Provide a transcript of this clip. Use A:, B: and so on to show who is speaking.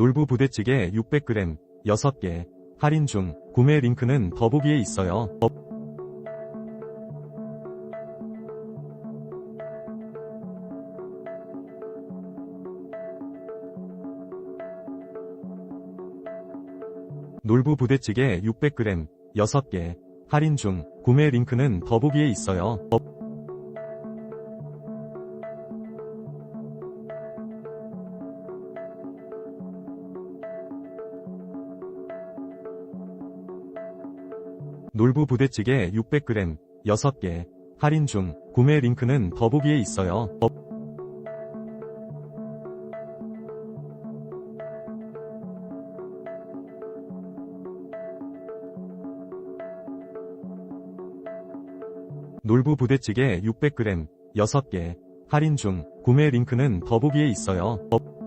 A: 놀부 부대찌개 600g 6개 할인 중 구매 링크는 더보기에 있어요. 더- 놀부 부대찌개 600g 6개 할인 중 구매 링크는 더보기에 있어요. 놀부 부대찌개 600g 6개 할인 중 구매 링크는 더보기에 있어요. 더- 놀부 부대찌개 600g 6개 할인 중 구매 링크는 더보기에 있어요. 더-